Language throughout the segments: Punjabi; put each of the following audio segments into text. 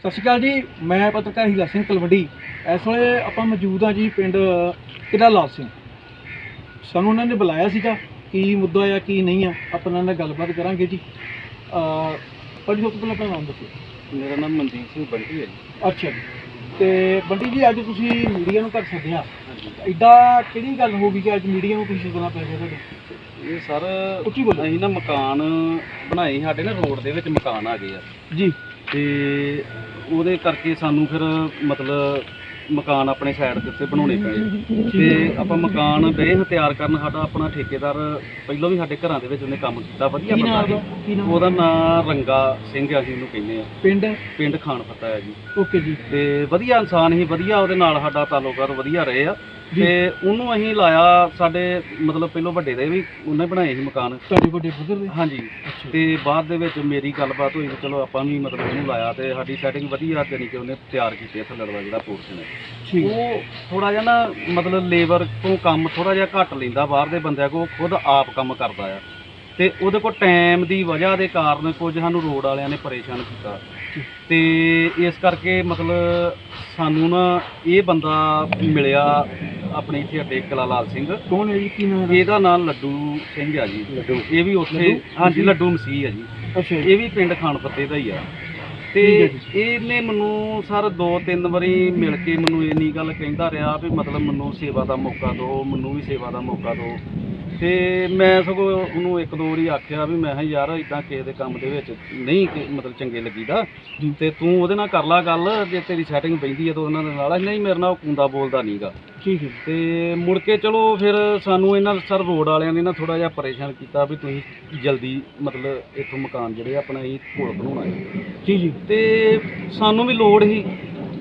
ਸਤਿ ਸ਼੍ਰੀ ਅਕਾਲ ਜੀ ਮੈਂ ਪੱਤਰਕਾਰ ਹੀਲਾ ਸਿੰਘ ਤਲਵੱਡੀ। ਇਸ ਵੇਲੇ ਆਪਾਂ ਮੌਜੂਦ ਹਾਂ ਜੀ ਪਿੰਡ ਕਿਲਾ ਲਾਲ ਸਿੰਘ। ਸਾਨੂੰ ਉਹਨਾਂ ਨੇ ਬੁਲਾਇਆ ਸੀਗਾ ਕੀ ਮੁੱਦਾ ਆ ਕੀ ਨਹੀਂ ਆ ਆਪਾਂ ਉਹਨਾਂ ਨਾਲ ਗੱਲਬਾਤ ਕਰਾਂਗੇ ਜੀ। ਅ ਪਰ ਤੋਂ ਪਹਿਲਾਂ ਆਪਣਾ ਨਾਮ ਦੱਸੋ। ਮੇਰਾ ਨਾਮ ਮਨਦੀਪ ਸਿੰਘ ਬੰਟੀ ਹੈ ਜੀ। ਅੱਛਾ ਜੀ। ਤੇ ਬੰਟੀ ਜੀ ਅੱਜ ਤੁਸੀਂ ਮੀਡੀਆ ਨੂੰ ਘਰ ਸੱਦਿਆ ਐਡਾ ਕਿਹੜੀ ਗੱਲ ਹੋ ਗਈ ਕਿ ਅੱਜ ਮੀਡੀਆ ਨੂੰ ਤੁਸੀਂ ਸੱਦਣਾ ਪੈ ਗਿਆ ਤੁਹਾਡੇ? ਇਹ ਸਰ ਉੱਚੀ ਬੋਲੋ। ਅਸੀਂ ਨਾ ਮਕਾਨ ਬਣਾਏ ਸਾਡੇ ਨਾ ਰੋਡ ਦੇ ਵਿੱਚ ਮਕਾਨ ਆ ਗਏ ਆ। ਜੀ। ਤੇ ਉਹਦੇ ਕਰਕੇ ਸਾਨੂੰ ਫਿਰ ਮਤਲਬ ਮਕਾਨ ਆਪਣੇ ਸਾਈਡ ਦੇ ਉੱਤੇ ਬਣਾਉਣੇ ਪਏ। ਤੇ ਆਪਾਂ ਮਕਾਨ ਬੇ ਤਿਆਰ ਕਰਨ ਸਾਡਾ ਆਪਣਾ ਠੇਕੇਦਾਰ ਪਹਿਲਾਂ ਵੀ ਸਾਡੇ ਘਰਾਂ ਦੇ ਵਿੱਚ ਉਹਨੇ ਕੰਮ ਕੀਤਾ ਵਧੀਆ ਬੰਦਾ ਸੀ। ਉਹਦਾ? ਨਾਮ ਰੰਗਾ ਸਿੰਘ ਆ ਅਸੀਂ ਉਹਨੂੰ ਕਹਿੰਦੇ ਆ। ਪਿੰਡ? ਪਿੰਡ ਖਾਨ ਫਤਾ ਹੈ ਜੀ। ਓਕੇ ਜੀ। ਤੇ ਵਧੀਆ ਇਨਸਾਨ ਸੀ ਵਧੀਆ ਉਹਦੇ ਨਾਲ ਸਾਡਾ ਤਾਲੁਕਾਤ ਵਧੀਆ ਰਹੇ ਆ। ਜੀ। ਤੇ ਉਹਨੂੰ ਅਸੀਂ ਲਾਇਆ ਸਾਡੇ ਮਤਲਬ ਪਹਿਲੋਂ ਵੱਡੇ ਦੇ ਵੀ ਉਹਨੇ ਬਣਾਏ ਸੀ ਮਕਾਨ। ਤੁਹਾਡੇ ਵੱਡੇ ਬੁੱਧਰ ਦੇ? ਹਾਂਜੀ। ਤੇ ਬਾਅਦ ਦੇ ਵਿੱਚ ਮੇਰੀ ਗੱਲਬਾਤ ਹੋਈ ਤੇ ਚਲੋ ਆਪਾਂ ਵੀ ਮਤਲਬ ਉਹਨੂੰ ਲਾਇਆ ਤੇ ਸਾਡੀ ਸੈਟਿੰਗ ਵਧੀਆ ਜਾਣੀ ਕਿ ਉਹਨੇ ਤਿਆਰ ਕੀਤੀ ਥੱਲੜ ਦਾ ਜਿਹੜਾ ਪੋਰਸ਼ਨ ਹੈ। ਉਹ ਥੋੜਾ ਜਿਹਾ ਨਾ ਮਤਲਬ ਲੇਬਰ ਤੋਂ ਕੰਮ ਥੋੜਾ ਜਿਹਾ ਘੱਟ ਲੈਂਦਾ ਬਾਹਰ ਦੇ ਬੰਦਿਆਂ ਕੋ ਖੁਦ ਆਪ ਕੰਮ ਕਰਦਾ ਆ। ਤੇ ਉਹਦੇ ਕੋਲ ਟਾਈਮ ਦੀ ਵਜ੍ਹਾ ਦੇ ਕਾਰਨ ਕੁਝ ਸਾਨੂੰ ਰੋਡ ਵਾਲਿਆਂ ਨੇ ਪਰੇਸ਼ਾਨ ਕੀਤਾ। ਤੇ ਇਸ ਕਰਕੇ ਮਤਲਬ ਸਾਨੂੰ ਨਾ ਇਹ ਬੰਦਾ ਮਿਲਿਆ ਆਪਣੇ ਇੱਥੇ ਅੱਡੇ ਕਲਾ ਲਾਲ ਸਿੰਘ। ਕੌਣ ਹੈ ਜੀ? ਕੀ ਨਾਮ ਹੈ? ਇਹਦਾ ਨਾਮ ਲੱਡੂ ਸਿੰਘ ਆ ਜੀ। ਲੱਡੂ। ਇਹ ਵੀ ਉੱਥੇ ਲੱਡੂ? ਹਾਂਜੀ ਲੱਡੂ ਮਸੀਹ ਆ ਜੀ। ਅੱਛਾ ਜੀ। ਇਹ ਵੀ ਪਿੰਡ ਖਾਨ ਫੱਤੇ ਦਾ ਹੀ ਆ। ਤੇ ਠੀਕ ਹੈ ਇਹਨੇ ਮੈਨੂੰ ਸਰ ਦੋ ਤਿੰਨ ਵਾਰੀ ਮਿਲ ਕੇ ਮੈਨੂੰ ਇੰਨੀ ਗੱਲ ਕਹਿੰਦਾ ਰਿਹਾ ਵੀ ਮਤਲਬ ਮੈਨੂੰ ਸੇਵਾ ਦਾ ਮੌਕਾ ਦਿਓ ਮੈਨੂੰ ਵੀ ਸੇਵਾ ਦਾ ਮੌਕਾ ਦਿਓ। ਤੇ ਮੈਂ ਸਗੋਂ ਉਹਨੂੰ ਇੱਕ ਦੋ ਵਾਰੀ ਆਖਿਆ ਵੀ ਮੈਂ ਕਿਹਾ ਯਾਰ ਇਦਾਂ ਕਿਸੇ ਦੇ ਕੰਮ ਦੇ ਵਿੱਚ ਨਹੀਂ ਕਿ ਮਤਲਬ ਚੰਗੇ ਲੱਗੀਦਾ। ਤੇ ਤੂੰ ਉਹਦੇ ਨਾਲ ਕਰ ਲਾ ਗੱਲ ਜੇ ਤੇਰੀ ਸੈਟਿੰਗ ਪੈਂਦੀ ਹੈ ਤਾਂ ਉਹਨਾਂ ਦੇ ਨਾਲ ਨਹੀਂ ਮੇਰੇ ਨਾਲ ਉਹ ਕੁੰਦਾ ਬੋਲਦਾ ਨਹੀਂਗਾ। ਠੀਕ ਹੈ ਤੇ ਮੁੜ ਕੇ ਚਲੋ ਫਿਰ ਸਾਨੂੰ ਇਹਨਾਂ ਸਰ ਰੋਡ ਵਾਲਿਆਂ ਨੇ ਨਾ ਥੋੜਾ ਜਿਹਾ ਪਰੇਸ਼ਾਨ ਕੀਤਾ ਵੀ ਤੁਸੀਂ ਜਲਦੀ ਮਤਲਬ ਇੱਥੋਂ ਮਕਾਨ ਜਿਹੜੇ ਆਪਣਾ ਇਹ ਪੁਲ ਬਣਾਉਣਾ ਹੈ। ਜੀ ਜੀ। ਤੇ ਸਾਨੂੰ ਵੀ ਲੋੜ ਸੀ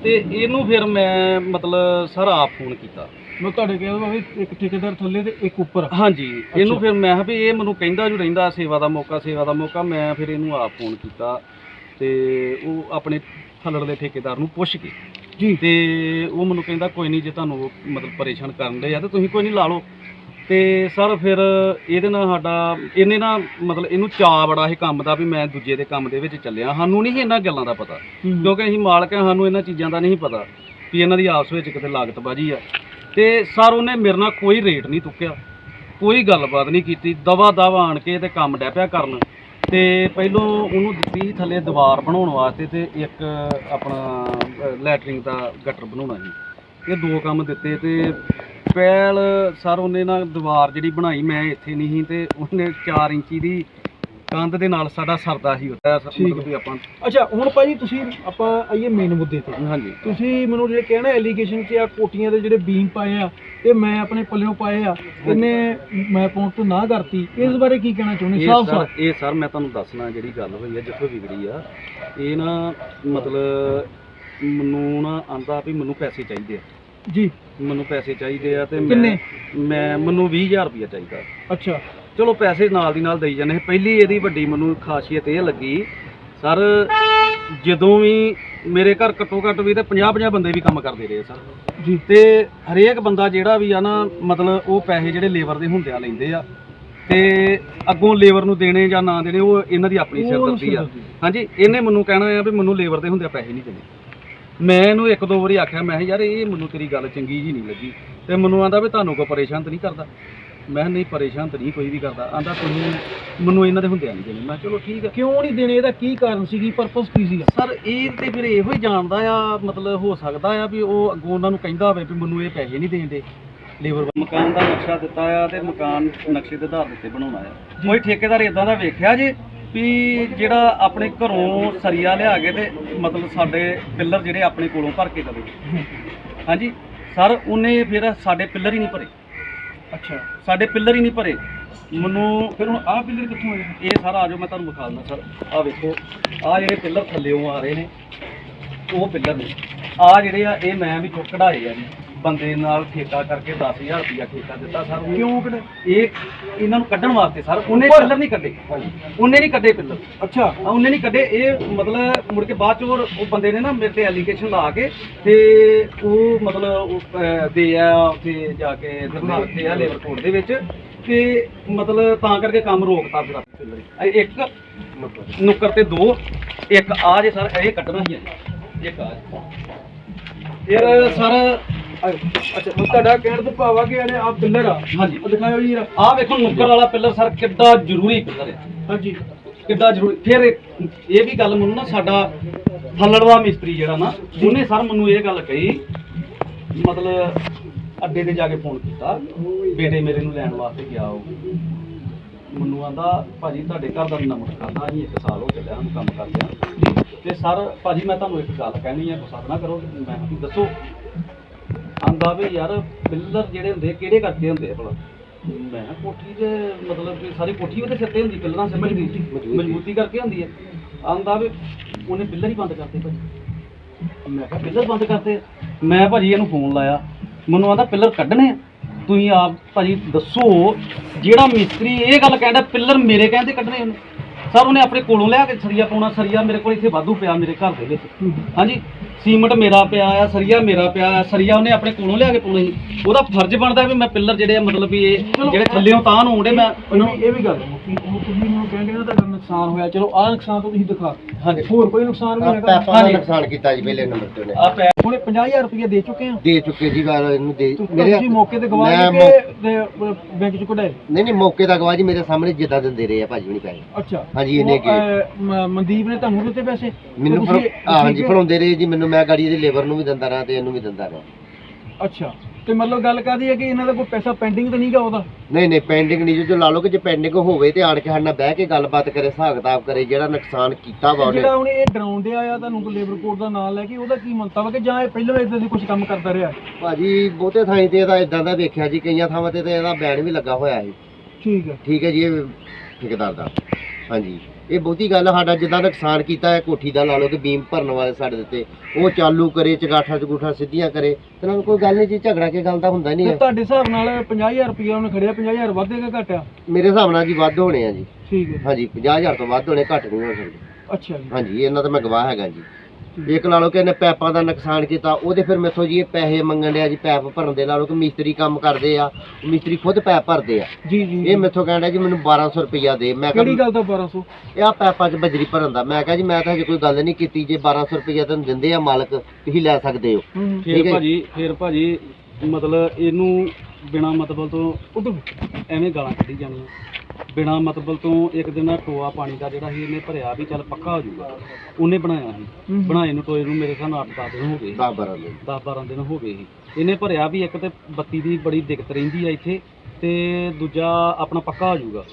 ਤੇ ਇਹਨੂੰ ਫਿਰ ਮੈਂ ਮਤਲਬ ਸਰ ਆਪ ਫੋਨ ਕੀਤਾ। ਮੈਂ ਤੁਹਾਡੇ ਕਿਹਾ ਵਾ ਵੀ ਇੱਕ ਠੇਕੇਦਾਰ ਥੱਲੇ ਤੇ ਇੱਕ ਉੱਪਰ। ਹਾਂਜੀ ਇਹਨੂੰ। ਫਿਰ ਮੈਂ ਕਿਹਾ ਵੀ ਇਹ ਮੈਨੂੰ ਕਹਿੰਦਾ ਜੂ ਰਹਿੰਦਾ ਸੇਵਾ ਦਾ ਮੌਕਾ ਸੇਵਾ ਦਾ ਮੌਕਾ। ਮੈਂ ਫਿਰ ਇਹਨੂੰ ਆਪ ਫੋਨ ਕੀਤਾ ਤੇ ਉਹ ਆਪਣੇ ਥੱਲੜ ਦੇ ਠੇਕੇਦਾਰ ਨੂੰ ਪੁੱਛ ਕੇ ਜੀ। ਤੇ ਉਹ ਮੈਨੂੰ ਕਹਿੰਦਾ ਕੋਈ ਨਹੀਂ ਜੇ ਤੁਹਾਨੂੰ ਉਹ ਮਤਲਬ ਪਰੇਸ਼ਾਨ ਕਰਨ ਦੇ ਆ ਤੇ ਤੁਸੀਂ ਕੋਈ ਨਹੀਂ ਲਾ ਲਓ। ਤੇ ਸਰ ਫਿਰ ਇਹਦੇ ਨਾਲ ਸਾਡਾ ਇਹਨੇ ਨਾ ਮਤਲਬ ਇਹਨੂੰ ਚਾਅ ਬੜਾ ਸੀ ਕੰਮ ਦਾ ਵੀ ਮੈਂ ਦੂਜੇ ਦੇ ਕੰਮ ਦੇ ਵਿੱਚ ਚੱਲਿਆ। ਸਾਨੂੰ ਨਹੀਂ ਇਹਨਾਂ ਗੱਲਾਂ ਦਾ ਪਤਾ। ਕਿਉਂਕਿ ਅਸੀਂ ਮਾਲਕ ਹਾਂ ਸਾਨੂੰ ਇਹਨਾਂ ਚੀਜ਼ਾਂ ਦਾ ਨਹੀਂ ਪਤਾ ਵੀ ਇਹਨਾਂ ਦੀ ਆਪਸ ਵਿੱਚ ਕਿਤੇ ਲਾਗਤਬਾਜੀ ਆ। ਤੇ ਸਰ, ਉਹਨੇ ਮੇਰੇ ਨਾਲ ਕੋਈ ਰੇਟ ਨਹੀਂ ਚੁੱਕਿਆ। ਕੋਈ ਗੱਲਬਾਤ ਨਹੀਂ ਕੀਤੀ। ਦਵਾ ਦਵਾ ਆਣ ਕੇ ਤੇ ਕੰਮ ਡੈ ਪਿਆ ਕਰਨ। ਤੇ ਪਹਿਲੋਂ ਉਹਨੂੰ ਦਿੱਤੀ ਸੀ ਥੱਲੇ ਦੀਵਾਰ ਬਣਾਉਣ ਵਾਸਤੇ ਤੇ ਇੱਕ ਆਪਣਾ ਲੈਟਰਿੰਗ ਦਾ ਗਟਰ ਬਣਾਉਣਾ ਜੀ ਇਹ ਦੋ ਕੰਮ ਦਿੱਤੇ ਤੇ ਪਹਿਲ ਸਰ, ਉਹਨੇ ਨਾ ਦੀਵਾਰ ਜਿਹੜੀ ਬਣਾਈ ਮੈਂ ਇੱਥੇ ਨਹੀਂ ਸੀ ਤੇ ਉਹਨੇ 4 ਇੰਚੀ ਦੀ ਕੰਧ ਦੇ ਨਾਲ ਸਾਡਾ ਸਰਦਾ ਸੀ ਠੀਕ ਮਤਲਬ ਵੀ ਆਪਾਂ ਅੱਛਾ ਹੁਣ ਭਾਜੀ ਤੁਸੀਂ ਆਪਾਂ ਆਈਏ ਮੇਨ ਮੁੱਦੇ ਤੇ। ਹਾਂਜੀ। ਤੁਸੀਂ ਮੈਨੂੰ ਜਿਹੜੇ ਕਹਿਣਾ ਐਲੀਗੇਸ਼ਨ ਕਿ ਆ ਕੋਟੀਆਂ ਦੇ ਜਿਹੜੇ ਬੀਮ ਪਾਏ ਆ ਇਹ ਮੈਂ ਆਪਣੇ ਪੱਲਿਓਂ ਪਾਏ ਆ ਇਹਨੇ ਮੈਂ ਪਾਉਣ ਤੋਂ ਨਾ ਕਰਤੀ ਇਸ ਬਾਰੇ ਕੀ ਕਹਿਣਾ ਚਾਹੁੰਦੇ? ਇਹ ਸਾਫ਼ ਸਰ ਸਾਫ਼ ਇਹ ਸਰ ਮੈਂ ਤੁਹਾਨੂੰ ਦੱਸਣਾ ਜਿਹੜੀ ਗੱਲ ਹੋਈ ਆ ਜਿੱਥੋਂ ਵਿਗੜੀ ਆ ਇਹ ਨਾ ਮਤਲਬ ਮੈਨੂੰ ਨਾ ਆਂਦਾ ਵੀ ਮੈਨੂੰ ਪੈਸੇ ਚਾਹੀਦੇ ਆ। ਜੀ। ਮੈਨੂੰ ਪੈਸੇ ਚਾਹੀਦੇ ਆ ਤੇ ਕਿੰਨੇ? ਮੈਂ ਮੈਂ ਮੈਨੂੰ 20000 ਰੁਪਇਆ ਚਾਹੀਦਾ। ਅੱਛਾ। ਚਲੋ ਪੈਸੇ ਨਾਲ ਦੀ ਨਾਲ ਦੇਈ ਜਾਂਦੇ ਪਹਿਲੀ ਇਹਦੀ ਵੱਡੀ ਮੈਨੂੰ ਖਾਸੀਅਤ ਇਹ ਲੱਗੀ ਸਰ ਜਦੋਂ ਵੀ ਮੇਰੇ ਘਰ ਘੱਟੋ ਘੱਟ ਵੀ ਤੇ 50 50 ਬੰਦੇ ਵੀ ਕੰਮ ਕਰਦੇ ਰਹੇ ਸਰ। ਜੀ। ਤੇ ਹਰੇਕ ਬੰਦਾ ਜਿਹੜਾ ਵੀ ਆ ਨਾ ਮਤਲਬ ਉਹ ਪੈਸੇ ਜਿਹੜੇ ਲੇਬਰ ਦੇ ਹੁੰਦਿਆਂ ਲੈਂਦੇ ਆ। ਤੇ ਅੱਗੋਂ ਲੇਬਰ ਨੂੰ ਦੇਣੇ ਜਾਂ ਨਾ ਦੇਣੇ ਉਹ ਇਹਨਾਂ ਦੀ ਆਪਣੀ ਸਿਰਦਰਦੀ ਆ। ਹਾਂਜੀ ਇਹਨੇ ਮੈਨੂੰ ਕਹਿਣਾ ਆ ਵੀ ਮੈਨੂੰ ਲੇਬਰ ਦੇ ਹੁੰਦਿਆਂ ਪੈਸੇ ਨਹੀਂ ਦੇਣੇ। ਮੈਂ ਇਹਨੂੰ ਇੱਕ ਦੋ ਵਾਰੀ ਆਖਿਆ ਮੈਂ ਯਾਰ ਇਹ ਮੈਨੂੰ ਤੇਰੀ ਗੱਲ ਚੰਗੀ ਜੀ ਨਹੀਂ ਲੱਗੀ। ਤੇ ਮੈਨੂੰ ਆਂਦਾ ਵੀ ਤੁਹਾਨੂੰ ਕੋਈ ਪਰੇਸ਼ਾਨ ਤਾਂ ਨਹੀਂ ਕਰਦਾ? ਮੈਂ ਕਿਹਾ ਨਹੀਂ ਪਰੇਸ਼ਾਨ ਤਾਂ ਨਹੀਂ ਕੋਈ ਵੀ ਕਰਦਾ। ਆਂਦਾ ਤੁਸੀਂ ਮੈਨੂੰ ਇਹਨਾਂ ਦੇ ਹੁੰਦਿਆਂ ਨਹੀਂ ਦੇਣੇ। ਮੈਂ ਕਿਹਾ ਚਲੋ ਠੀਕ ਆ। ਕਿਉਂ ਨਹੀਂ ਦੇਣੇ? ਇਹਦਾ ਕੀ ਕਾਰਨ ਸੀ ਕੀ ਪਰਪਸ ਕੀ ਸੀਗਾ? ਸਰ ਇਹ ਤੇ ਫਿਰ ਇਹੋ ਹੀ ਜਾਣਦਾ ਆ ਮਤਲਬ ਹੋ ਸਕਦਾ ਆ ਵੀ ਉਹ ਅੱਗੋਂ ਉਹਨਾਂ ਨੂੰ ਕਹਿੰਦਾ ਹੋਵੇ ਵੀ ਮੈਨੂੰ ਇਹ ਪੈਸੇ ਨਹੀਂ ਦੇਣਦੇ ਲੇਬਰ ਮਕਾਨ ਦਾ ਨਕਸ਼ਾ ਦਿੱਤਾ ਆ ਤੇ ਮਕਾਨ ਨਕਸ਼ੇ ਦੇ ਆਧਾਰ ਦੇ ਉੱਤੇ ਬਣਾਉਣਾ ਆ। ਕੋਈ ਠੇਕੇਦਾਰ ਇਦਾਂ ਦਾ ਵੇਖਿਆ ਜੇ ਵੀ ਜਿਹੜਾ ਆਪਣੇ ਘਰੋਂ ਸਰੀਆ ਲਿਆ ਕੇ ਤੇ ਮਤਲਬ ਸਾਡੇ ਪਿੱਲਰ ਜਿਹੜੇ ਆਪਣੇ ਕੋਲੋਂ ਭਰ ਕੇ ਦਵੇ। ਹਾਂਜੀ। ਸਰ ਉਹਨੇ ਫਿਰ ਸਾਡੇ ਪਿੱਲਰ ਹੀ ਨਹੀਂ ਭਰੇ। ਅੱਛਾ। ਸਾਡੇ ਪਿੱਲਰ ਹੀ ਨਹੀਂ ਭਰੇ। ਮੈਨੂੰ ਫਿਰ ਹੁਣ ਆਹ ਬਿੱਲਰ ਕਿੱਥੋਂ ਆਏ ਇਹ ਸਾਰਾ ਆਜੋ ਮੈਂ ਤੁਹਾਨੂੰ ਵਿਖਾ ਦਿੰਦਾ ਸਰ। ਆਹ ਵੇਖੋ ਆਹ ਜਿਹੜੇ ਪਿੱਲਰ ਥੱਲੇੋਂ ਆ ਰਹੇ ਨੇ ਉਹ ਪਿੱਲਰ ਨੇ। ਆਹ ਜਿਹੜੇ ਆ ਇਹ ਮੈਂ ਵੀ ਚੁੱਕ ਕਢਾਏ ਆ ਜੀ ਬੰਦੇ ਨਾਲ ਠੇਕਾ ਕਰਕੇ 10000 ਰੁਪਇਆ ਠੇਕਾ ਦਿੱਤਾ ਸਰ ਉਹਨੂੰ। ਕਿਉਂ ਕਿਹੜੇ ਇਹ ਇਹਨਾਂ ਨੂੰ ਕੱਢਣ ਵਾਸਤੇ ਸਰ ਉਹਨੇ? ਪਿੱਲਰ ਨਹੀਂ ਕੱਢੇ। ਉਹਨੇ ਨਹੀਂ ਕੱਢੇ ਪਿੱਲਰ। ਅੱਛਾ। ਆ ਉਹਨੇ ਨਹੀਂ ਕੱਢੇ। ਇਹ ਮਤਲਬ ਮੁੜ ਕੇ ਬਾਅਦ ਚ ਉਹ ਉਹ ਬੰਦੇ ਨੇ ਨਾ ਮੇਰੇ ਤੇ ਐਲੀਗੇਸ਼ਨ ਲਾ ਕੇ ਤੇ ਉਹ ਮਤਲਬ ਉਹ, ਅਹ, ਦੇ ਆ ਉੱਥੇ ਜਾ ਕੇ ਧਰਨਾ ਦਿੱਤੇ ਆ ਲੇਬਰ ਕੋਰਟ ਦੇ ਵਿੱਚ ਤੇ ਮਤਲਬ ਤਾਂ ਕਰਕੇ ਕੰਮ ਰੋਕਤਾ ਫਿਰ ਪਿੱਲਰ ਇਹ ਇੱਕ ਨੁੱਕਰ ਤੇ ਦੋ ਇੱਕ ਆ ਜੇ ਸਰ ਇਹ ਕੱਢਣਾ ਹੀ ਹੈ ਇੱਕ ਆ ਫਿਰ ਸਰ ਅੱਛਾ ਹੁਣ ਤੁਹਾਡਾ ਕਹਿਣ ਤੋਂ ਭਾਵ ਆ ਕਿ ਇਹਨੇ ਆ ਪਿੱਲਰ ਆ। ਹਾਂਜੀ। ਉਹ ਦਿਖਾਇਓ ਜੀ ਜਰਾ। ਆਹ ਵੇਖੋ ਨੁੱਕਰ ਵਾਲਾ ਪਿੱਲਰ ਸਰ ਕਿੱਡਾ ਜ਼ਰੂਰੀ ਪਿੱਲਰ ਹੈ ਹਾਂਜੀ। ਕਿੱਡਾ ਜ਼ਰੂਰੀ। ਫਿਰ ਇਹ ਇਹ ਵੀ ਗੱਲ ਮੈਨੂੰ ਨਾ ਸਾਡਾ ਥੱਲੜਵਾ ਮਿਸਤਰੀ ਜਿਹੜਾ ਨਾ ਉਹਨੇ ਸਰ ਮੈਨੂੰ ਇਹ ਗੱਲ ਕਹੀ ਮਤਲਬ ਅੱਡੇ ਤੇ ਜਾ ਕੇ ਫੋਨ ਕੀਤਾ ਬੇਟੇ ਮੇਰੇ ਨੂੰ ਲੈਣ ਵਾਸਤੇ ਗਿਆ ਉਹ। ਮੈਨੂੰ ਆਂਦਾ ਭਾਜੀ ਤੁਹਾਡੇ ਘਰ ਦਾ ਨੰਬਰ ਕਰਦਾ ਅਸੀਂ ਇੱਕ ਸਾਲ ਹੋ ਚੱਲਿਆ ਨੂੰ ਕੰਮ ਕਰਦਿਆਂ ਤੇ ਸਰ ਭਾਜੀ ਮੈਂ ਤੁਹਾਨੂੰ ਇੱਕ ਗੱਲ ਕਹਿਣੀ ਹੈ ਗੁੱਸਾ ਨਾ ਕਰੋ ਮੈਂ ਕਿਹਾ ਦੱਸੋ। ਆਂਦਾ ਵੀ ਯਾਰ ਪਿੱਲਰ ਜਿਹੜੇ ਹੁੰਦੇ ਕਿਹੜੇ ਕਰਕੇ ਹੁੰਦੇ ਆ ਭਲਾ? ਮੈਂ ਕਿਹਾ ਕੋਠੀ ਦੇ ਮਤਲਬ ਕਿ ਸਾਰੀ ਕੋਠੀ ਉਹਦੇ ਸਿਰ ਤੇ ਹੁੰਦੀ ਪਿੱਲਰਾਂ ਸਿਰ ਮਜ਼ਬੂਤੀ ਮਜ਼ਬੂਤੀ। ਕਰਕੇ ਹੁੰਦੀ ਹੈ ਆਂਦਾ ਵੀ ਉਹਨੇ ਪਿੱਲਰ ਹੀ ਬੰਦ ਕਰਤੇ ਭਾਜੀ। ਮੈਂ ਕਿਹਾ ਪਿੱਲਰ ਬੰਦ ਕਰਤੇ? ਮੈਂ ਭਾਜੀ ਇਹਨੂੰ ਫੋਨ ਲਾਇਆ। ਮੈਨੂੰ ਆਂਦਾ ਪਿੱਲਰ ਕੱਢਣੇ ਆ। ਤੁਸੀਂ ਆਪ ਭਾਜੀ ਦੱਸੋ ਜਿਹੜਾ ਮਿਸਤਰੀ ਇਹ ਗੱਲ ਕਹਿੰਦਾ ਪਿੱਲਰ ਮੇਰੇ ਕਹਿੰਦੇ ਕੱਢਣੇ ਉਹਨੇ। ਸਰ ਉਹਨੇ ਆਪਣੇ ਕੋਲੋਂ ਲਿਆ ਕੇ ਸਰੀਆ ਪਾਉਣਾ ਸਰੀਆ ਮੇਰੇ ਕੋਲ ਇੱਥੇ ਵਾਧੂ ਪਿਆ ਮੇਰੇ ਘਰ ਦੇ ਵਿੱਚ। ਹਾਂਜੀ। ਸੀਮਟ ਮੇਰਾ ਪਿਆ ਆ ਸਰੀਆ ਮੇਰਾ ਪਿਆ ਆ ਸਰੀਆ ਉਹਨੇ ਆਪਣੇ ਕੋਲੋਂ ਲਿਆ ਕੇ ਪਾਉਣਾ ਸੀ। ਉਹਦਾ ਫਰਜ਼ ਬਣਦਾ ਵੀ ਮੈਂ ਪਿੱਲਰ ਜਿਹੜੇ ਆ ਮਤਲਬ ਵੀ ਇਹ ਜਿਹੜੇ ਥੱਲੇੋਂ ਤਾਂ ਨੂੰ ਆਉਂਦੇ ਮੈਂ ਇਹ ਵੀ ਗੱਲ ਹੈ ਤੁਸੀਂ ਮੈਨੂੰ ਕਹਿੰਦੇ ਨਾ ਤੁਹਾਡਾ ਨੁਕਸਾਨ ਹੋਇਆ। ਚਲੋ ਆਹ ਨੁਕਸਾਨ ਤਾਂ ਤੁਸੀਂ ਦਿਖਾ ਹਾਂਜੀ। ਹੋਰ ਕੋਈ ਨੁਕਸਾਨ ਵੀ ਆਹ ਹੈਗਾ? ਪੈਪਾਂ ਦਾ ਹਾਂਜੀ। ਨੁਕਸਾਨ ਕੀਤਾ ਜੀ ਪਹਿਲੇ ਨੰਬਰ ਤੇ ਉਹਨੇ। ਆ ਪੈ ਹੁਣੇ 50000 ਰੁਪਏ ਦੇ ਚੁੱਕੇ ਆ। ਦੇ ਚੁੱਕੇ ਜੀ ਵਾਰ ਇਹਨੂੰ ਦੇ ਤੁਸੀਂ ਮੌਕੇ ਤੇ ਮੈਂ ਮੌ- ਤੇ ਬੈਂਕ ਚ ਕਢਾਏ? ਨਹੀਂ ਨਹੀਂ ਮੌਕੇ ਦਾ ਗਵਾਹ ਜੀ ਮੇਰੇ ਸਾਹਮਣੇ ਜਿੱਦਾਂ ਦਿੰਦੇ ਰਹੇ ਆ ਭਾਜੀ ਹੁਣੀ ਪੈਸੇ। ਅੱਛਾ। ਹਾਂਜੀ, ਇਹਨੇ ਉਹ, ਕੀ- ਅਹ, ਮ- ਮਨਦੀਪ ਨੇ ਤੁਹਾਨੂੰ ਦਿੱਤੇ ਪੈਸੇ? ਮੈਨੂੰ ਤੇ ਫੜ ਤੁਸੀਂ- ਹਾਂ ਹਾਂਜੀ ਤੁਸੀਂ- ਫੜਾਉਂਦੇ ਰਹੇ ਜੀ ਮੈਨੂੰ ਮੈਂ ਗਾੜੀ ਦੇ ਲੇਬਰ ਨੂੰ ਵੀ ਦਿੰਦਾ ਰਹਾ ਤੇ ਇਹਨੂੰ ਵੀ ਦਿੰਦਾ ਰਹਾ। ਅੱਛਾ। ਤੇ ਮਤਲਬ ਗੱਲ ਕਰਦੀ ਹੈ ਕਿ ਇਹਨਾਂ ਦਾ ਕੋਈ ਪੈਸਾ ਪੈਂਡਿੰਗ ਤਾਂ ਨਹੀਂਗਾ ਉਹਦਾ? ਨਹੀਂ ਨਹੀਂ ਪੈਂਡਿੰਗ ਨਹੀਂ ਜੋ ਲਾ ਲਓ ਕਿ ਜੇ ਪੈਂਡਿੰਗ ਹੋਵੇ ਤੇ ਆਣ ਕੇ ਸਾਡੇ ਨਾਲ ਬਹਿ ਕੇ ਗੱਲਬਾਤ ਕਰੇ ਹਿਸਾਬ ਕਿਤਾਬ ਕਰੇ ਜਿਹੜਾ ਨੁਕਸਾਨ ਕੀਤਾ ਵਾ ਉਹਨੇ। ਜਿਹੜਾ ਉਹਨੇ ਇਹ ਡਰਾਉਣ ਡਿਆ ਆ ਤੁਹਾਨੂੰ ਕੋਈ ਲੇਬਰ ਕੋਡ ਦਾ ਨਾਮ ਲੈ ਕੇ ਉਹਦਾ ਕੀ ਮੰਤਵ ਹੈ ਕਿ ਜਾਂ ਇਹ ਪਹਿਲਾਂ ਇਦਾਂ ਦੀ ਕੁਝ ਕੰਮ ਕਰਦਾ ਰਿਹਾ? ਭਾਜੀ ਬਹੁਤੇ ਥਾਈਂ ਤੇ ਇਹਦਾ ਇਦਾਂ ਦਾ ਵੇਖਿਆ ਜੀ ਕਈਆਂ ਥਾਵਾਂ ਤੇ ਤੇ ਇਹਦਾ ਬੈਨ ਵੀ ਲੱਗਾ ਹੋਇਆ ਸੀ। ਠੀਕ ਹੈ ਠੀਕ ਹੈ ਜੀ ਇਹ ਠੇਕੇਦਾਰ ਦਾ। ਹਾਂਜੀ। ਇਹ ਬਹੁਤੀ ਗੱਲ ਸਾਡਾ ਜਿੱਦਾਂ ਨੁਕਸਾਨ ਕੀਤਾ ਹੈ ਕੋਠੀ ਦਾ ਲਾ ਲਓ ਕਿ ਬੀਮ ਭਰਨ ਵਾਲੇ ਸਾਡੇ ਦਿੱਤੇ ਉਹ ਚਾਲੂ ਕਰੇ ਚਗਾਠਾ ਚਗੂਠਾ ਸਿੱਧੀਆਂ ਕਰੇ ਤੇ ਨਾਲ ਕੋਈ ਗੱਲ ਨਹੀਂ ਜੀ ਝਗੜਾ ਕੇ ਗੱਲ ਤਾਂ ਹੁੰਦਾ ਨਹੀਂ ਤੇ ਹੈ ਤੁਹਾਡੇ ਹਿਸਾਬ ਨਾਲ 50000 ਰੁਪਏ ਉਹਨੇ ਖੜਿਆ 50000 ਵਧੇਗਾ ਘਟਿਆ ਮੇਰੇ ਹਿਸਾਬ ਨਾਲ ਜੀ ਵੱਧ ਹੋਣੇ ਆ ਜੀ। ਠੀਕ ਹੈ। ਹਾਂਜੀ 50000 ਤੋਂ ਵੱਧ ਹੋਣੇ ਘੱਟ ਨਹੀਂ ਹੋ ਸਕਦੇ। ਅੱਛਾ ਜੀ। ਹਾਂਜੀ ਇਹਨਾਂ ਤਾਂ ਮੈਂ ਗਵਾਹ ਹੈਗਾ ਜੀ। ਇੱਕ ਲਾ ਲਓ ਕਿ ਇਹਨੇ ਪੈਪਾਂ ਦਾ ਨੁਕਸਾਨ ਕੀਤਾ ਉਹਦੇ ਫਿਰ ਮੈਥੋਂ ਜੀ ਇਹ ਪੈਸੇ ਮੰਗਣ ਡਿਆ ਜੀ ਪੈਪ ਭਰਨ ਦੇ ਲਾ ਲਓ ਕਿ ਮਿਸਤਰੀ ਕੰਮ ਕਰਦੇ ਆ ਮਿਸਤਰੀ ਖੁਦ ਪੈਪ ਭਰਦੇ ਆ। ਜੀ ਜੀ ਇਹ ਮੈਥੋਂ ਕਹਿੰਦਾ ਜੀ ਮੈਨੂੰ 1200 ਰੁਪਈਆ ਦੇ ਮੈਂ ਕਿਹੜੀ ਕਿਹਾ ਗੱਲ ਦਾ 1200 ਇਹ ਆ ਪੈਪਾਂ 'ਚ ਬਜਰੀ ਭਰਨ ਦਾ ਮੈਂ ਕਿਹਾ ਜੀ ਮੈਂ ਤਾਂ ਹਜੇ ਕੋਈ ਗੱਲ ਨਹੀਂ ਕੀਤੀ ਜੇ 1200 ਰੁਪਈਆ ਤੁਹਾਨੂੰ ਦਿੰਦੇ ਆ ਮਾਲਕ ਤੁਸੀਂ ਲੈ ਸਕਦੇ ਹੋ। ਹੂੰ ਠੀਕ ਫਿਰ ਹੈ। ਭਾਜੀ ਫਿਰ ਭਾਜੀ ਮਤਲਬ ਇਹਨੂੰ ਬਿਨਾ ਮਤਲਬ ਤੋਂ ਉਧਰ ਐਵੇਂ ਗਾਲਾਂ ਕੱਢੀ ਜਾਣੀਆਂ। ਬਿਨਾ ਮਤਲਬ ਤੋਂ ਇੱਕ ਦਿਨ ਆਹ ਟੋਆ ਪਾਣੀ ਦਾ ਜਿਹੜਾ ਸੀ ਇਹਨੇ ਭਰਿਆ ਵੀ ਚੱਲ ਪੱਕਾ ਹੋ ਜਾਊਗਾ। ਉਹਨੇ ਬਣਾਇਆ ਸੀ। ਬਣਾਏ ਨੂੰ ਟੋਏ ਨੂੰ ਮੇਰੇ ਹਿਸਾਬ ਨਾਲ 8 ਦਿਨ ਹੋ ਗਏ 10 12 ਦੇ 10 12 ਦਿਨ ਹੋ ਗਏ ਸੀ। ਇਹਨੇ ਭਰਿਆ ਵੀ ਇੱਕ ਤੇ ਬੱਤੀ ਦੀ ਬੜੀ ਦਿੱਕਤ ਰਹਿੰਦੀ ਆ ਇੱਥੇ ਤੇ ਦੂਜਾ ਆਪਣਾ ਪੱਕਾ ਹੋ ਜਾਊਗਾ।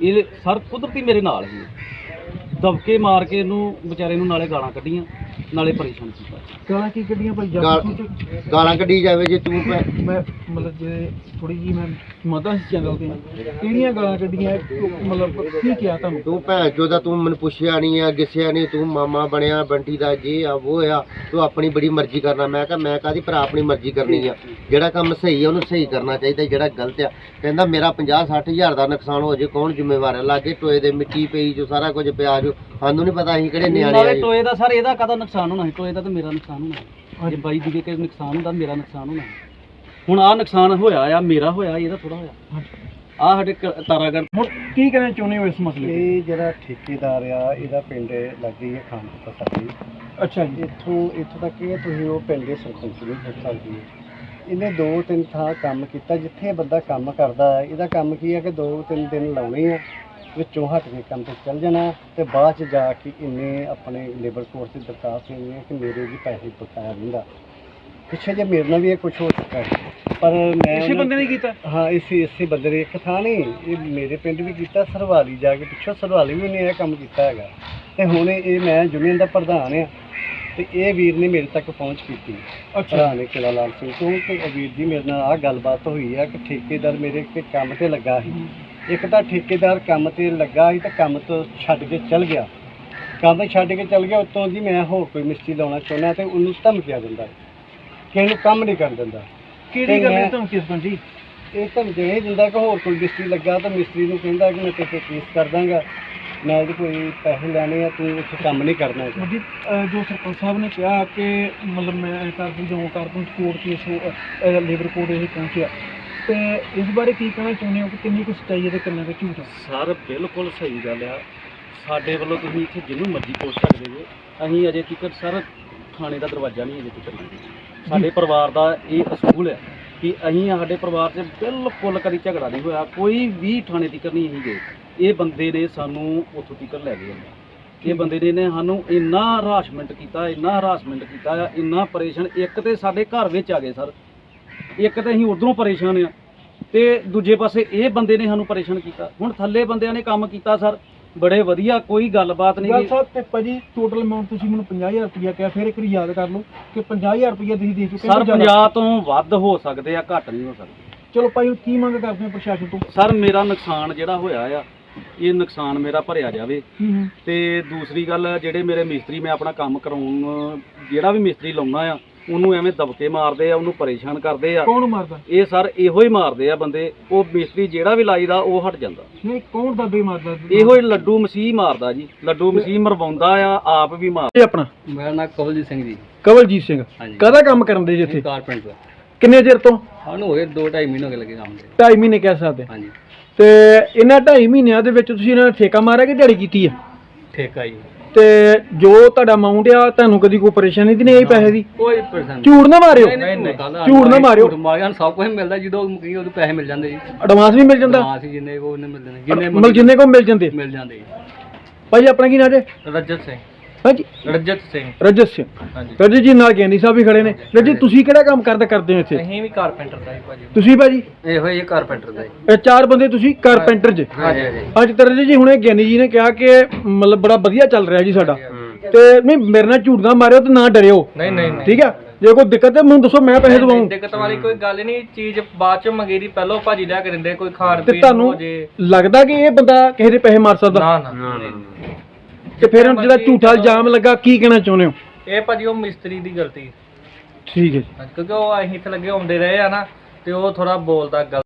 ਇਹ ਸਰ ਕੁਦਰਤੀ ਮੇਰੇ ਨਾਲ ਹੀ ਦਬਕੇ ਮਾਰ ਕੇ ਇਹਨੂੰ ਵਿਚਾਰੇ ਨੂੰ ਨਾਲੇ ਗਾਲਾਂ ਕੱਢੀਆਂ। ਨਾਲੇ ਪਰੇਸ਼ਾਨ ਕੀਤਾ ਗਾਲਾਂ ਕੀ ਕੱਢੀਆਂ ਭਾਈ ਗਾਲ- ਗਾਲਾਂ ਕੱਢੀ ਜਾਵੇ ਜੇ ਤੂੰ ਮੈਂ ਮਤਲਬ ਜੇ ਥੋੜੀ ਜੀ ਮੈਂ ਮਦਦ ਸੀ ਚੈਨਲ ਤੇ। ਕਿਹੜੀਆਂ ਗਾਲਾਂ ਕੱਢੀਆਂ? ਮਤਲਬ ਕੀ ਕਿਹਾ ਤੁਹਾਨੂੰ? ਤੂੰ ਭੈਣ ਚੋਦਾ ਤੂੰ ਮੈਨੂੰ ਪੁੱਛਿਆ ਨਹੀਂ ਆ ਗਿੱਸਿਆ ਨਹੀਂ ਤੂੰ ਮਾਮਾ ਬਣਿਆ ਬੰਟੀ ਦਾ ਜੇ ਆ ਉਹ ਆ ਤੂੰ ਆਪਣੀ ਬੜੀ ਮਰਜ਼ੀ ਕਰਨਾ। ਮੈਂ ਕਿਹਾ ਮੈਂ ਕਾਦੀ ਭਰਾ ਆਪਣੀ ਮਰਜ਼ੀ ਕਰਨੀ ਆ? ਜਿਹੜਾ ਕੰਮ ਸਹੀ ਆ ਉਹਨੂੰ ਸਹੀ ਕਰਨਾ ਚਾਹੀਦਾ ਜਿਹੜਾ ਗਲਤ ਆ। ਕਹਿੰਦਾ ਮੇਰਾ 50 60 ਹਜ਼ਾਰ ਦਾ ਨੁਕਸਾਨ ਹੋ ਜੇ ਕੌਣ ਜ਼ਿੰਮੇਵਾਰ ਹੈ ਲਾਗੇ ਟੋਏ ਦੇ ਮਿੱਟੀ ਪਈ ਜੋ ਸਾਰਾ ਕੁਝ ਪਿਆ ਜੋ। ਸਾਨੂੰ ਨਹੀਂ ਪਤਾ ਅਸੀਂ ਕਿਹੜੇ ਨਿਆਣੇ ਆ ਜੀ। ਟੋਏ ਦਾ ਸਰ ਇਹਦਾ ਕਦਾ ਨੁਕਸਾਨ? ਹੋਣਾ ਸੀ ਟੋਏ ਦਾ ਤੇ ਮੇਰਾ ਨੁਕਸਾਨ ਹੋਣਾ। ਜੇ ਬਾਈ ਦੀ ਕੇ ਨੁਕਸਾਨ ਹੁੰਦਾ ਮੇਰਾ ਨੁਕਸਾਨ ਹੋਣਾ। ਹੁਣ ਆਹ ਨੁਕਸਾਨ ਹੋਇਆ ਆ ਮੇਰਾ ਹੋਇਆ ਇਹਦਾ ਥੋੜਾ ਹੋਇਆ। ਆਹ ਸਾਡੇ ਕ- ਤਾਰਾਗੜ੍ਹ। ਹੁਣ ਕੀ ਕਹਿਣਾ ਚਾਹੁੰਦੇ ਹੋ ਇਸ ਮਸਲੇ ਤੇ? ਇਹ ਜਿਹੜਾ ਠੇਕੇਦਾਰ ਆ ਇਹਦਾ ਪਿੰਡ ਲੱਗੀ ਹੈ ਖਾਨ ਪਸਾਰੀ ਅੱਛਾ ਜੀ। ਇੱਥੋਂ ਇੱਥੋਂ ਤੱਕ ਇਹ ਤੁਸੀਂ ਉਹ ਪਿੰਡ ਦੇ ਸਰਪੰਚ ਨੂੰ ਪੁੱਛ ਸਕਦੇ ਹੋ। ਇਹਨੇ ਦੋ ਤਿੰਨ ਥਾਂ ਕੰਮ ਕੀਤਾ ਜਿੱਥੇ ਬੰਦਾ ਕੰਮ ਕਰਦਾ ਹੈ ਇਹਦਾ ਕੰਮ ਕੀ ਹੈ ਕਿ ਦੋ ਤਿੰਨ ਦਿਨ ਲਾਉਣੇ ਆ। ਵਿੱਚੋਂ ਹਟ ਕੇ ਕੰਮ ਤੇ ਚੱਲ ਜਾਣਾ ਤੇ ਬਾਅਦ ਚ ਜਾ ਕੇ ਇਹਨੇ ਆਪਣੇ ਲੇਬਰ ਕੋਰਟ ਤੇ ਦਰਖਾਸਤ ਦੇਣੀ ਹੈ ਕਿ ਮੇਰੇ ਵੀ ਪੈਸੇ ਬਕਾਇਆ ਰਹਿੰਦਾ। ਪਿੱਛੇ ਜੇ ਮੇਰੇ ਨਾਲ ਵੀ ਇਹ ਕੁਝ ਹੋ ਚੁੱਕਾ ਹੈ ਪਰ ਮੈਂ ਇਸੇ ਬੰਦੇ ਨੇ ਕੀਤਾ? ਹਾਂ ਇਸੇ ਇਸੇ ਬੰਦੇ ਨੇ ਇੱਕ ਥਾਂ ਨਹੀਂ ਇਹ ਮੇਰੇ ਪਿੰਡ ਵੀ ਕੀਤਾ ਸਰਵਾਲੀ ਜਾ ਕੇ ਪਿੱਛੋਂ ਸਰਵਾਲੀ ਵੀ ਉਹਨੇ ਇਹ ਕੰਮ ਕੀਤਾ ਹੈਗਾ। ਤੇ ਹੁਣ ਇਹ ਮੈਂ ਯੂਨੀਅਨ ਦਾ ਪ੍ਰਧਾਨ ਆ ਤੇ ਇਹ ਵੀਰ ਨੇ ਮੇਰੇ ਤੱਕ ਪਹੁੰਚ ਕੀਤੀ। ਅੱਛਾ। ਨੇ ਕਿਲਾ ਲਾਲ ਸਿੰਘ ਤੋਂ ਕਿ ਇਹ ਵੀਰ ਜੀ ਮੇਰੇ ਨਾਲ ਆਹ ਗੱਲਬਾਤ ਹੋਈ ਆ ਕਿ ਠੇਕੇਦਾਰ ਮੇਰੇ ਤੇ ਕੰਮ ਤੇ ਲੱਗਾ ਸੀ। ਇੱਕ ਤਾਂ ਠੇਕੇਦਾਰ ਕੰਮ ਤੇ ਲੱਗਾ ਸੀ ਤੇ ਕੰਮ ਤੋਂ ਛੱਡ ਕੇ ਚਲ ਗਿਆ। ਕੰਮ ਛੱਡ ਕੇ ਚਲ ਗਿਆ ਉਤੋਂ ਜੀ ਮੈਂ ਹੋਰ ਕੋਈ ਮਿਸਤਰੀ ਲਾਉਣਾ ਚਾਹੁੰਦਾ ਤੇ ਉਹਨੂੰ ਧਮਕੀਆਂ ਦਿੰਦਾ। ਕਿਸੇ ਨੂੰ ਕੰਮ ਨਹੀਂ ਕਰਨ ਦਿੰਦਾ। ਕਿਹੜੀ ਗੱਲ ਕਿਸ ਬੰਦੀ? ਇਹ ਧਮਕੀ ਇਹ ਦਿੰਦਾ ਕਿ ਹੋਰ ਕੋਈ ਮਿਸਤਰੀ ਲੱਗਾ ਤਾਂ ਮਿਸਤਰੀ ਨੂੰ ਕਹਿੰਦਾ ਕਿ ਮੈਂ ਤੇਰੇ ਕੇਸ ਕਰ ਦਾਂਗਾ। ਮੈਂ ਉਹਦੇ ਕੋਈ ਪੈਸੇ ਲੈਣੇ ਆ ਤੂੰ ਉੱਥੇ ਕੰਮ ਨਹੀਂ ਕਰਨਾ ਹੈਗਾ। ਅਹ ਜੋ ਸਰਪੰਚ ਸਾਹਿਬ ਨੇ ਕਿਹਾ ਕਿ ਮਤਲਬ ਮੈਂ ਕਰ ਦੂੰ ਜੋ ਕਰ ਦੂੰ ਕੋਰਟ ਕੇਸ ਲੇਬਰ ਕੋਰਟ ਇਹ ਪਹੁੰਚਿਆ। ਤੇ ਇਸ ਬਾਰੇ ਕੀ ਕਹਿਣਾ ਚਾਹੁੰਦੇ ਹੋ ਕਿ ਕਿੰਨੀ ਕੁ ਸੱਚਾਈ ਹੈ ਤੇ ਕਿੰਨਾ ਕੁ ਝੂਠ ਹੈ ਸਰ ਬਿਲਕੁਲ ਸਹੀ ਗੱਲ ਆ। ਸਾਡੇ ਵੱਲੋਂ ਤੁਸੀਂ ਇੱਥੇ ਜਿਹਨੂੰ ਮਰਜ਼ੀ ਪੁੱਛ ਸਕਦੇ ਜੇ ਅਸੀਂ ਅਜੇ ਤੱਕ ਸਰ ਥਾਣੇ ਦਾ ਦਰਵਾਜ਼ਾ ਨਹੀਂ ਅਜੇ ਤੱਕ ਸਾਡੇ ਪਰਿਵਾਰ ਦਾ ਇਹ ਅਸੂਲ ਹੈ ਕਿ ਅਸੀਂ ਸਾਡੇ ਪਰਿਵਾਰ 'ਚ ਬਿਲਕੁਲ ਕਦੀ ਝਗੜਾ ਨਹੀਂ ਹੋਇਆ ਕੋਈ ਵੀ ਥਾਣੇ ਤੱਕ ਨਹੀਂ ਅਸੀਂ ਗਏ। ਇਹ ਬੰਦੇ ਨੇ ਸਾਨੂੰ ਉੱਥੋਂ ਤੱਕ ਲੈ ਗਏ ਇਹ ਬੰਦੇ ਨੇ ਨੇ ਸਾਨੂੰ ਇੰਨਾ ਹਰਾਸਮੈਂਟ ਕੀਤਾ ਇੰਨਾ ਹਰਾਸਮੈਂਟ ਕੀਤਾ ਇੰਨਾ ਪਰੇਸ਼ਾਨ ਇੱਕ ਤੇ ਸਾਡੇ ਘਰ ਵਿੱਚ ਆ ਗਏ ਸਰ। ਇੱਕ ਤੇ ਅਸੀਂ ਉਧਰੋਂ ਪਰੇਸ਼ਾਨ ਆ ਤੇ ਦੂਜੇ ਪਾਸੇ ਇਹ ਬੰਦੇ ਨੇ ਸਾਨੂੰ ਪਰੇਸ਼ਾਨ ਕੀਤਾ। ਹੁਣ ਥੱਲੇ ਬੰਦਿਆਂ ਨੇ ਕੰਮ ਕੀਤਾ ਸਰ। ਬੜੇ ਵਧੀਆ ਕੋਈ ਗੱਲਬਾਤ ਨਹੀਂ ਗੱਲ। ਸਾਹਿਬ ਤੇ ਭਾਜੀ ਟੋਟਲ ਅਮਾਉਂਟ ਤੁਸੀਂ ਮੈਨੂੰ 50000 ਰੁਪਇਆ ਕਿਹਾ ਫਿਰ ਇੱਕ ਵਾਰੀ ਯਾਦ ਕਰ ਲਓ ਕਿ 50000 ਰੁਪਇਆ ਤੁਸੀਂ ਦੇ ਚੁੱਕੇ ਸਰ ਜ਼ਿਆਦਾ। 50 ਤੋਂ ਵੱਧ ਹੋ ਸਕਦੇ ਆ ਘੱਟ ਨਹੀਂ ਹੋ ਸਕਦੇ। ਚਲੋ ਭਾਈ ਹੁਣ ਕੀ ਮੰਗ ਕਰਦੇ ਹੋ ਪ੍ਰਸ਼ਾਸਨ ਤੋਂ? ਸਰ ਮੇਰਾ ਨੁਕਸਾਨ ਜਿਹੜਾ ਹੋਇਆ ਆ ਇਹ ਨੁਕਸਾਨ ਮੇਰਾ ਭਰਿਆ ਜਾਵੇ। ਤੇ ਦੂਸਰੀ ਗੱਲ ਜਿਹੜੇ ਮੇਰੇ ਮਿਸਤਰੀ ਮੈਂ ਆਪਣਾ ਕੰਮ ਕਰਾਉਣ ਜਿਹੜਾ ਵੀ ਮਿਸਤਰੀ ਲਾਉਣਾ ਆ ਉਹਨੂੰ ਐਵੇਂ ਦਬਕੇ ਮਾਰਦੇ ਆ ਉਹਨੂੰ ਪਰੇਸ਼ਾਨ ਕਰਦੇ ਆ। ਕੌਣ ਮਾਰਦਾ? ਇਹ ਸਰ ਇਹੋ ਹੀ ਮਾਰਦੇ ਆ ਬੰਦੇ ਉਹ ਮਿਸਤਰੀ ਜਿਹੜਾ ਵੀ ਲਾਈਦਾ ਉਹ ਹਟ ਜਾਂਦਾ। ਨਹੀਂ ਕੌਣ ਦੱਬੇ ਮਾਰਦਾ? ਇਹੋ ਹੀ ਲੱਡੂ ਮਸੀਹ ਮਾਰਦਾ ਜੀ ਲੱਡੂ ਮਸੀਹ ਮਰਵਾਉਂਦਾ ਆ ਆਪ ਵੀ ਮਾਰ ਇਹ ਆਪਣਾ? ਮੇਰਾ ਨਾਮ ਕਵਲਜੀਤ ਸਿੰਘ ਜੀ। ਕਵਲਜੀਤ ਸਿੰਘ। ਹਾਂਜੀ। ਕਾਹਦਾ ਕੰਮ ਕਰਨ ਦੇ ਜੀ ਇੱਥੇ? ਕਾਰਪੈਂਟਰ ਕਿੰਨੇ ਚਿਰ ਤੋਂ? ਸਾਨੂੰ ਹੋਏ 2 2.5 ਮਹੀਨੇ ਹੋ ਗਏ ਲੱਗੇ ਕੰਮ ਦੇ। 2.5 ਮਹੀਨੇ ਕਹਿ ਸਕਦੇ। ਹਾਂਜੀ। ਤੇ ਇਹਨਾਂ 2.5 ਮਹੀਨਿਆਂ ਦੇ ਵਿੱਚ ਤੁਸੀਂ ਇਹਨਾਂ ਨੇ ਠੇਕਾ ਮਾਰਿਆ ਕਿ ਦਿਹਾੜੀ ਕੀਤੀ ਆ? ਠੇਕਾ ਜੀ। ਤੇ ਜੋ ਤੁਹਾਡਾ ਅਮਾਉਂਟ ਆ ਤੁਹਾਨੂੰ ਕਦੀ ਕੋਈ ਪਰੇਸ਼ਾਨੀ ਤਾਂ ਨਹੀਂ ਆਈ ਪੈਸੇ ਦੀ? ਕੋਈ ਪਰਸੈਂਟ ਝੂਠ ਨਾ ਮਾਰਿਓ। ਝੂਠ ਨਾ ਮਾਰਿਓ। ਮਾਰਿਆ ਸਭ ਕੁਝ ਮਿਲਦਾ ਜਦੋਂ ਮੁਕੀ ਉਦੋਂ ਪੈਸੇ ਮਿਲ ਜਾਂਦੇ ਜੀ। ਐਡਵਾਂਸ ਵੀ ਮਿਲ ਜਾਂਦਾ? ਹਾਂ ਅਸੀਂ ਜਿੰਨੇ ਕੋ ਉਹਨੇ ਮਿਲ ਜਾਂਦੇ ਜਿੰਨੇ ਮਤਲਬ ਜਿੰਨੇ ਕੋ ਮਿਲ ਜਾਂਦੇ। ਮਿਲ ਜਾਂਦੇ ਜੀ। ਭਾਈ ਆਪਣਾ ਕੀ ਨਾਂ ਜੇ? ਰਜਤ ਸਿੰਘ। ਹਾਂਜੀ। ਰਜਤ ਸਿੰਘ। ਰਜਤ ਸਿੰਘ। ਹਾਂਜੀ। ਰਜਤ ਜੀ ਨਾਲ ਗਿਆਨੀ ਸਾਹਿਬ ਵੀ ਖੜੇ ਨੇ। ਰਜਤ ਜੀ ਤੁਸੀਂ ਕਿਹੜਾ ਕੰਮ ਕਰਦੇ ਕਰਦੇ ਹੋ ਇੱਥੇ? ਅਸੀਂ ਵੀ ਕਾਰਪੈਂਟਰ ਦਾ ਹੀ ਭਾਜੀ। ਤੁਸੀਂ ਭਾਜੀ? ਇਹੋ ਹੀ ਕਾਰਪੈਂਟਰ ਦਾ ਹੀ। ਇਹ ਚਾਰ ਬੰਦੇ ਤੁਸੀਂ ਕਾਰਪੈਂਟਰ ਜੇ ਹਾਂਜੀ ਹਾਂਜੀ ਅੱਜ ਤੇ ਰਜਤ ਜੀ ਹੁਣੇ ਗਿਆਨੀ ਜੀ ਨੇ ਕਿਹਾ ਕਿ ਮਤਲਬ ਬੜਾ ਵਧੀਆ ਚੱਲ ਰਿਹਾ ਜੀ ਸਾਡਾ। ਤੇ ਨਹੀਂ ਮੇਰੇ ਨਾਲ ਝੂਠ ਨਾ ਮਾਰਿਓ ਤੇ ਨਾ ਡਰਿਓ। ਨਹੀਂ ਨਹੀਂ ਨਹੀਂ। ਠੀਕ ਆ? ਜੇ ਕੋਈ ਦਿੱਕਤ ਹੈ ਮੈਨੂੰ ਦੱਸੋ ਮੈਂ ਪੈਸੇ ਦਵਾਉਂ ਦਿੱਕਤ ਵਾਲੀ ਕੋਈ ਗੱਲ ਨਹੀਂ। ਚੀਜ਼ ਬਾਅਦ ਚ ਮੰਗੀ ਦੀ ਪਹਿਲਾਂ ਭਾਜੀ ਲਿਆ ਕੇ ਦਿੰਦੇ ਕੋਈ ਖਾਣ ਤੇ ਪੀਣ ਤੁਹਾਨੂੰ ਹੋ ਜੇ। ਲੱਗਦਾ ਕਿ ਇਹ ਬੰਦਾ ਕਿਸੇ ਦੇ ਪੈਸੇ ਮਾਰ ਸਕਦਾ? ਨਾ ਨਾ। ਤੇ ਫਿਰ ਹੁਣ ਜਿਹੜਾ ਝੂਠਾ ਇਲਜ਼ਾਮ ਲੱਗਾ ਕੀ ਕਹਿਣਾ ਚਾਹੁੰਦੇ ਹੋ? ਇਹ ਭਾਜੀ ਉਹ ਮਿਸਤਰੀ ਦੀ ਗਲਤੀ। ਠੀਕ ਹੈ ਜੀ। ਕਿਉਂਕਿ ਉਹ ਅਸੀਂ ਇੱਥੇ ਲੱਗੇ ਹੁੰਦੇ ਰਹੇ ਆ ਨਾ ਤੇ ਉਹ ਥੋੜਾ ਬੋਲਦਾ ਗਲਤ